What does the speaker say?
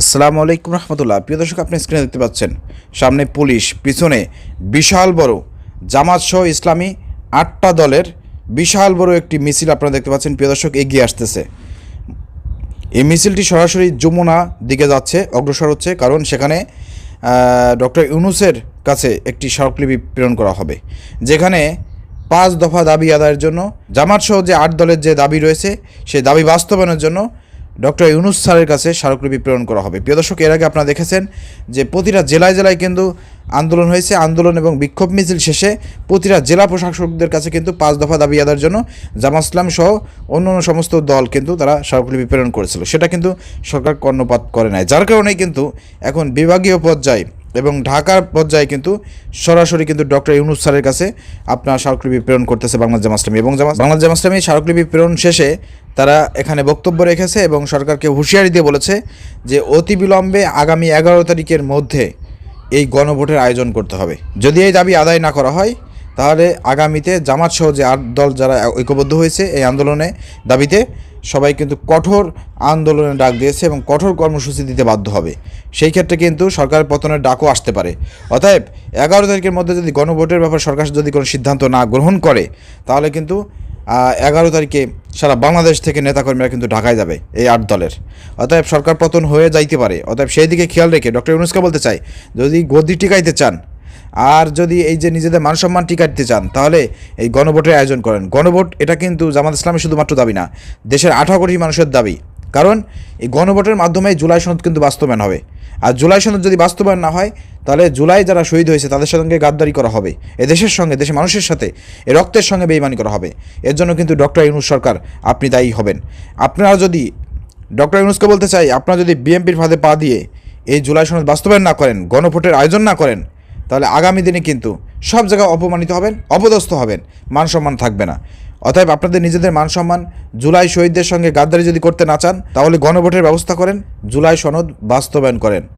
আসসালামু আলাইকুম রহমতুল্লাহ। প্রিয় দর্শক, আপনি স্ক্রিনে দেখতে পাচ্ছেন, সামনে পুলিশ, পিছনে বিশাল বড় জামাত সহ ইসলামী আটটা দলের বিশাল বড় একটি মিছিল আপনারা দেখতে পাচ্ছেন। প্রিয় দর্শক, এগিয়ে আসতেছে। এই মিছিলটি সরাসরি যমুনা দিকে যাচ্ছে, অগ্রসর হচ্ছে, কারণ সেখানে ডক্টর ইউনুসের কাছে একটি স্মারকলিপি প্রেরণ করা হবে, যেখানে পাঁচ দফা দাবি আদায়ের জন্য, জামাত সহ যে আট দলের যে দাবি রয়েছে, সেই দাবি বাস্তবায়নের জন্য ডক্টর ইউনুস স্যারের কাছে স্মারকলিপি প্রেরণ করা হবে। প্রিয় দর্শক, এর আগে আপনারা দেখেছেন যে প্রতিটা জেলায় জেলায় কিন্তু আন্দোলন হয়েছে। আন্দোলন এবং বিক্ষোভ মিছিল শেষে প্রতিটা জেলা প্রশাসকদের কাছে কিন্তু পাঁচ দফা দাবি আদার জন্য জামাত ইসলাম সহ অন্য অন্য সমস্ত দল কিন্তু তারা স্মারকলিপি প্রেরণ করেছিল। সেটা কিন্তু সরকার কর্ণপাত করে নাই। যার কারণে কিন্তু এখন বিভাগীয় পর্যায়ে এবং ঢাকার পর্যায়ে কিন্তু সরাসরি কিন্তু ডক্টর ইউনুস স্যারের কাছে আপনার স্মারকলিপি প্রেরণ করতেছে বাংলাদেশ জামাত ইসলামী। এবং বাংলাদেশ জামাত ইসলামী স্মারকলিপি প্রেরণ শেষে তারা এখানে বক্তব্য রেখেছে এবং সরকারকে হুঁশিয়ারি দিয়ে বলেছে যে অতি বিলম্বে আগামী এগারো তারিখের মধ্যে এই গণভোটের আয়োজন করতে হবে। যদি এই দাবি আদায় না করা হয়, তাহলে আগামীতে জামাত সহ যে আট দল যারা ঐক্যবদ্ধ হয়েছে এই আন্দোলনে দাবিতে সবাই কিন্তু কঠোর আন্দোলনের ডাক দিয়েছে এবং কঠোর কর্মসূচি দিতে বাধ্য হবে। সেই ক্ষেত্রে কিন্তু সরকারের পতনের ডাকও আসতে পারে। অতএব এগারো তারিখের মধ্যে যদি গণভোটের ব্যাপারে সরকার যদি কোনো সিদ্ধান্ত না গ্রহণ করে, তাহলে কিন্তু এগারো তারিখে সারা বাংলাদেশ থেকে নেতাকর্মীরা কিন্তু ঢাকায় যাবে এই আট দলের। অতএব সরকার পতন হয়ে যাইতে পারে। অতএব সেই দিকে খেয়াল রেখে ডক্টর ইউনুসকে বলতে চাই, যদি গদি টিকাইতে চান, আর যদি এই যে নিজেদের মান সম্মান টিকাইতে চান, তাহলে এই গণভোটের আয়োজন করেন। গণভোট, এটা কিন্তু জামাত ইসলামের শুধুমাত্র দাবি না, দেশের আঠারো কোটি মানুষের দাবি। কারণ এই গণভোটের মাধ্যমে জুলাই সনদ কিন্তু বাস্তবায়ন হবে। আর জুলাই সনদ যদি বাস্তবায়ন না হয়, তাহলে জুলাই যারা শহীদ হয়েছে, তাদের সঙ্গে গাদ্দারি করা হবে। এ দেশের সঙ্গে, দেশের মানুষের সাথে এ রক্তের সঙ্গে বেইমানি করা হবে। এর জন্য কিন্তু ডক্টর ইউনুস সরকার আপনি দায়ী হবেন। আপনারা যদি, ডক্টর ইউনুসকে বলতে চাই, আপনারা যদি বিএনপির ফাঁদে পা দিয়ে এই জুলাই সনদ বাস্তবায়ন না করেন, গণভোটের আয়োজন না করেন, তাহলে আগামী দিনে কিন্তু সব জায়গায় অপমানিত হবেন, অপদস্থ হবেন, মান সম্মান থাকবে না। অতএব আপনাদের নিজেদের মান সম্মান, জুলাই শহীদদের সঙ্গে গাদ্দারি যদি করতে না চান, তাহলে গণভোটের ব্যবস্থা করেন, জুলাই সনদ বাস্তবায়ন করেন।